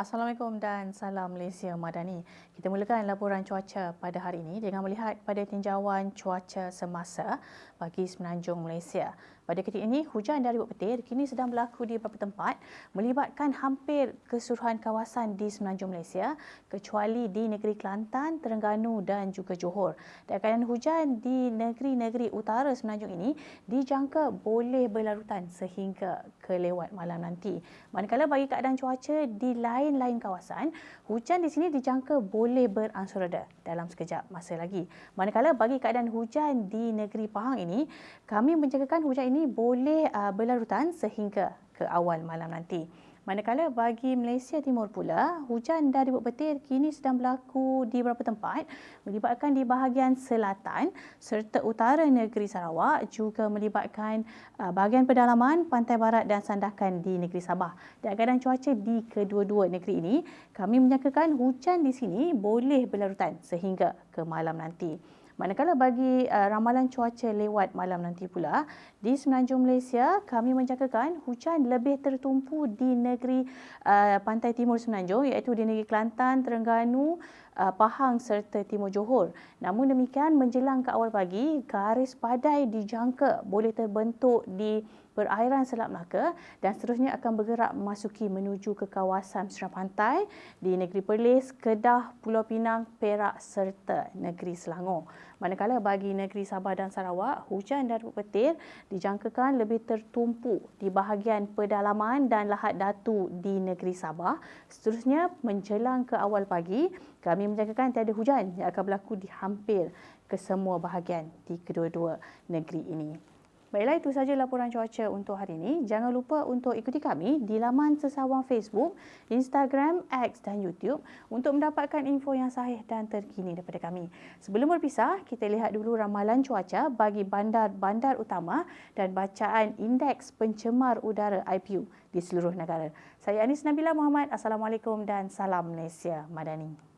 Assalamualaikum dan salam Malaysia Madani. Kita mulakan laporan cuaca pada hari ini dengan melihat pada tinjauan cuaca semasa bagi Semenanjung Malaysia. Pada ketika ini, hujan dari ribut petir kini sedang berlaku di beberapa tempat melibatkan hampir keseluruhan kawasan di Semenanjung Malaysia kecuali di negeri Kelantan, Terengganu dan juga Johor. Dan keadaan hujan di negeri-negeri utara Semenanjung ini dijangka boleh berlarutan sehingga kelewat malam nanti. Manakala bagi keadaan cuaca di lain-lain kawasan, hujan di sini dijangka boleh beransur reda dalam sekejap masa lagi. Manakala bagi keadaan hujan di negeri Pahang ini, kami menjagakan hujan ini boleh uh, berlarutan sehingga ke awal malam nanti. Manakala bagi Malaysia Timur pula, hujan dari ribut petir kini sedang berlaku di beberapa tempat melibatkan di bahagian selatan serta utara negeri Sarawak juga melibatkan uh, bahagian pedalaman, pantai barat dan sandakan di negeri Sabah. Dan keadaan cuaca di kedua-dua negeri ini, kami menyangkakan hujan di sini boleh berlarutan sehingga ke malam nanti. Manakala bagi uh, ramalan cuaca lewat malam nanti pula, di Semenanjung Malaysia kami menjangkakan hujan lebih tertumpu di negeri uh, pantai timur Semenanjung iaitu di negeri Kelantan, Terengganu, uh, Pahang serta Timur Johor. Namun demikian menjelang ke awal pagi, garis padai dijangka boleh terbentuk di perairan Selat Melaka dan seterusnya akan bergerak memasuki menuju ke kawasan pesisir pantai di negeri Perlis, Kedah, Pulau Pinang, Perak serta negeri Selangor. Manakala bagi negeri Sabah dan Sarawak, hujan dan petir dijangkakan lebih tertumpu di bahagian pedalaman dan lahat datu di negeri Sabah. Seterusnya menjelang ke awal pagi, kami menjangkakan tiada hujan yang akan berlaku di hampir ke semua bahagian di kedua-dua negeri ini. Baiklah itu saja laporan cuaca untuk hari ini. Jangan lupa untuk ikuti kami di laman sesawang Facebook, Instagram, X dan YouTube untuk mendapatkan info yang sahih dan terkini daripada kami. Sebelum berpisah, kita lihat dulu ramalan cuaca bagi bandar-bandar utama dan bacaan indeks pencemar udara IPU di seluruh negara. Saya Anis Nabila Muhammad. Assalamualaikum dan salam Malaysia Madani.